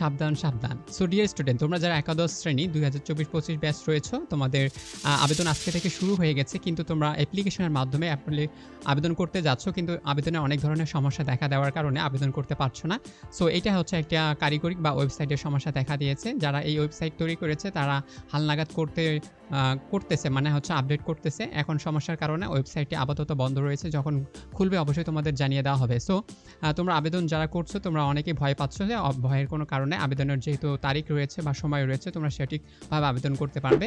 সাবধান সাবধান so dear student তোমরা যারা একাদশ শ্রেণি, দুই হাজার চব্বিশ পঁচিশ ব্যাচ রয়েছে, তোমাদের আবেদন আজকে থেকে শুরু হয়ে গেছে, কিন্তু তোমরা অ্যাপ্লিকেশনের মাধ্যমে আবেদন করতে যাচ্ছ, কিন্তু আবেদনে অনেক ধরনের সমস্যা দেখা দেওয়ার কারণে আবেদন করতে পারছ না। সো এটা হচ্ছে একটা কারিগরিক বা ওয়েবসাইটের সমস্যা দেখা দিয়েছে। যারা এই ওয়েবসাইট তৈরি করেছে, তারা হালনাগাদ করতে করতেছে মানে হচ্ছে আপডেট করতেছে। এখন সমস্যার কারণে ওয়েবসাইটটি আপাতত বন্ধ রয়েছে, যখন খুলবে অবশ্যই তোমাদের জানিয়ে দেওয়া হবে। সো তোমরা আবেদন যারা করছ, তোমরা অনেকেই ভয় পাচ্ছ যে ভয়ের কোনো কারণে আবেদনের যেহেতু তারিখ রয়েছে বা সময় রয়েছে, তোমরা সঠিকভাবে আবেদন করতে পারবে।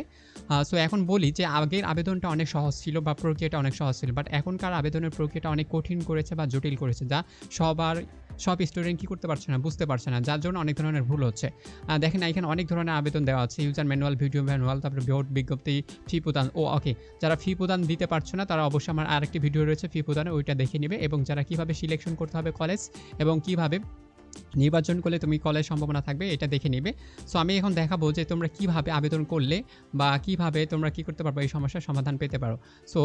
সো এখন বলি যে, আগের আবেদনটা অনেক সহজ ছিল বা প্রক্রিয়াটা অনেক সহজ ছিল বাট এখনকার আবেদনের প্রক্রিয়াটা অনেক কঠিন করেছে বা জটিল করেছে, যা সবার সব স্টুডেন্ট কি করতে পারছে না, বুঝতে পারছে না, যার জন্য অনেক ধরনের ভুল হচ্ছে। দেখেন এখানে অনেক ধরনের আবেদন দেওয়া আছে ইউজার ম্যানুয়াল ভিডিও ম্যানুয়াল তারপরে ভোট বিজ্ঞপ্তি ফি প্রদান, ও ওকে যারা ফি প্রদান দিতে পারছে না, তারা অবশ্যই আমার আরেকটি ভিডিও রয়েছে ফি প্রদানে, ওইটা দেখে নেবে, এবং যারা কীভাবে সিলেকশন করতে হবে কলেজ এবং কীভাবে নির্বাচন করলে তুমি কলেজ সম্ভাবনা থাকবে, এটা দেখে নেবে। সো আমি এখন দেখাবো যে তোমরা কীভাবে আবেদন করলে বা কীভাবে তোমরা কি করতে পারবে, এই সমস্যার সমাধান পেতে পারো। সো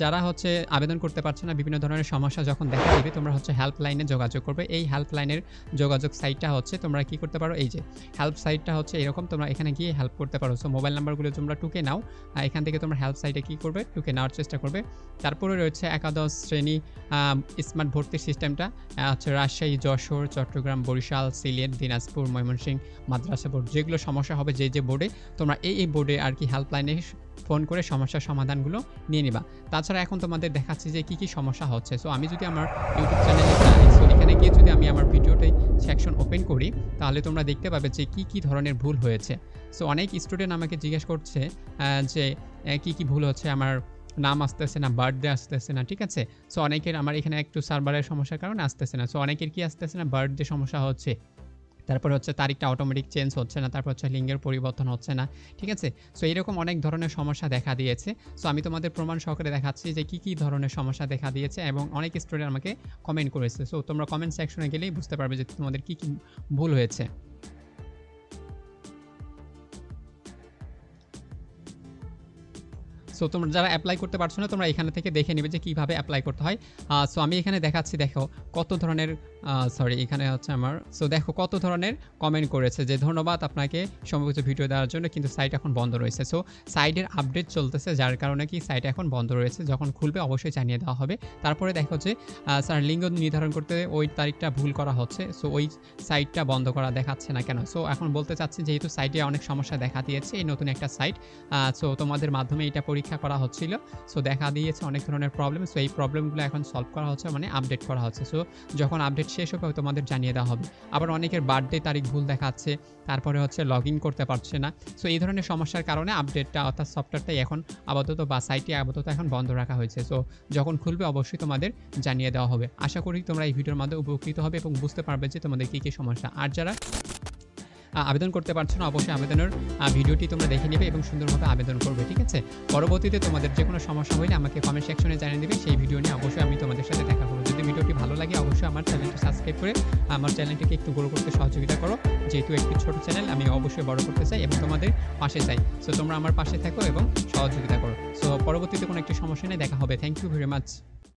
যারা হচ্ছে আবেদন করতে পারছে না, বিভিন্ন ধরনের সমস্যা যখন দেখা দিবে, তোমরা হচ্ছে হেল্পলাইনে যোগাযোগ করবে। এই হেল্পলাইনের যোগাযোগ সাইটটা হচ্ছে তোমরা কি করতে পারো, এই যে হেল্প সাইটটা হচ্ছে এরকম, তোমরা এখানে গিয়ে হেল্প করতে পারো। সো মোবাইল নাম্বারগুলো তোমরা টুকে নাও এখান থেকে তোমরা হেল্প সাইটে কি করবে, টুকে নেওয়ার চেষ্টা করবে। তারপরে রয়েছে একাদশ শ্রেণি স্মার্ট ভর্তির সিস্টেমটা হচ্ছে রাজশাহী, যশোর, চট্টগ্রাম বরিশাল, সিলেট, দিনাজপুর, ময়মনসিংহ, মাদ্রাসা বোর্ড। যেগুলো সমস্যা হবে যে যে বোর্ডে তোমরা এই এই বোর্ডে আর কি হেল্পলাইনে ফোন করে সমস্যার সমাধানগুলো নিয়ে নিবা। তাছাড়া এখন তোমাদের দেখাচ্ছি যে, কী কী সমস্যা হচ্ছে। সো আমি যদি আমার ইউটিউব চ্যানেলে যাই সো এখানে গিয়ে যদি আমি আমার ভিডিওটাই সেকশন ওপেন করি, তাহলে তোমরা দেখতে পাবে যে, কী কী ধরনের ভুল হয়েছে। সো অনেক স্টুডেন্ট আমাকে জিজ্ঞেস করছে যে কী কী ভুল হচ্ছে আমার নাম আসতেছে না বার্থডে আসতেছে না, ঠিক আছে? সো অনেকের, আমার এখানে একটু সার্ভারের সমস্যার কারণে আসতেছে না। সো অনেকের কি আসতেছে না? বার্থডে সমস্যা হচ্ছে। তারপর হচ্ছে তারিখটা অটোমেটিক চেঞ্জ হচ্ছে না, তারপর হচ্ছে লিঙ্গের পরিবর্তন হচ্ছে না, ঠিক আছে? সো এরকম অনেক ধরনের সমস্যা দেখা দিয়েছে। সো আমি তোমাদের প্রমাণ সহকারে দেখাচ্ছি যে কী কী ধরনের সমস্যা দেখা দিয়েছে এবং অনেক স্টুডেন্ট আমাকে কমেন্ট করেছে। সো তোমরা কমেন্ট সেকশনে গেলেই বুঝতে পারবে যে তোমাদের কী কী ভুল হয়েছে। সো তোমরা যারা অ্যাপ্লাই করতে পারছ না, তোমরা এখানে থেকে দেখে নেবে যে কীভাবে অ্যাপ্লাই করতে হয়। সো আমি এখানে দেখাচ্ছি, দেখো, কত ধরনের সরি এখানে হচ্ছে আমার সো দেখো, কত ধরনের কমেন্ট করেছে যে, ধন্যবাদ আপনাকে সম্ভবত ভিডিও দেওয়ার জন্য, কিন্তু সাইট এখন বন্ধ রয়েছে। সো সাইটের আপডেট চলতেছে, যার কারণে কি সাইট এখন বন্ধ রয়েছে। যখন খুলবে, অবশ্যই জানিয়ে দেওয়া হবে। তারপরে দেখো যে স্যার লিঙ্গ নির্ধারণ করতে ওই তারিখটা ভুল করা হচ্ছে। সো ওই সাইটটা বন্ধ করা দেখাচ্ছে না কেন? সো এখন বলতে চাচ্ছি, যেহেতু সাইটে অনেক সমস্যা দেখা দিয়েছে, এই নতুন একটা সাইট সো তোমাদের মাধ্যমে এটা পরীক্ষা করা হচ্ছিল। সো দেখা দিয়েছে অনেক ধরনের প্রবলেম সো এই প্রবলেমগুলো এখন সলভ করা হচ্ছে মানে আপডেট করা হচ্ছে। সো যখন আপডেট শেষ হবে তোমাদের জানিয়ে দেওয়া হবে। আবার অনেকের বার্থডে তারিখ ভুল দেখাচ্ছে, তারপরে হচ্ছে লগ ইন করতে পারছে না। সো এই ধরনের সমস্যার কারণে আপডেটটা অর্থাৎ সফটওয়্যারটাই এখন আপাতত বা সাইটটি আপাতত এখন বন্ধ রাখা হয়েছে। সো যখন খুলবে, অবশ্যই তোমাদের জানিয়ে দেওয়া হবে। আশা করি তোমরা এই ভিডিওর মাধ্যমে উপকৃত হবে এবং বুঝতে পারবে যে তোমাদের কী কী সমস্যা। আর যারা আবেদন করতে পারছ না, অবশ্যই আবেদনের ভিডিওটি তোমরা দেখে নেবে এবং সুন্দরভাবে আবেদন করবে, ঠিক আছে? পরবর্তীতে তোমাদের যে কোনো সমস্যা হলে আমাকে কমেন্ট সেকশনে জানিয়ে দেবে, সেই ভিডিও নিয়ে অবশ্যই আমি তোমাদের সাথে দেখা করব। যদি ভিডিওটি ভালো লাগে, অবশ্যই আমার চ্যানেলটি সাবস্ক্রাইব করে আমার চ্যানেলটিকে একটু বড় করতে সহযোগিতা করো। যেহেতু একটি ছোট চ্যানেল আমি অবশ্যই বড় করতে চাই এবং তোমাদের পাশে চাই। সো তোমরা আমার পাশে থাকো এবং সহযোগিতা করো। সো পরবর্তীতে কোনো একটি সমস্যা নেই দেখা হবে। Thank you very much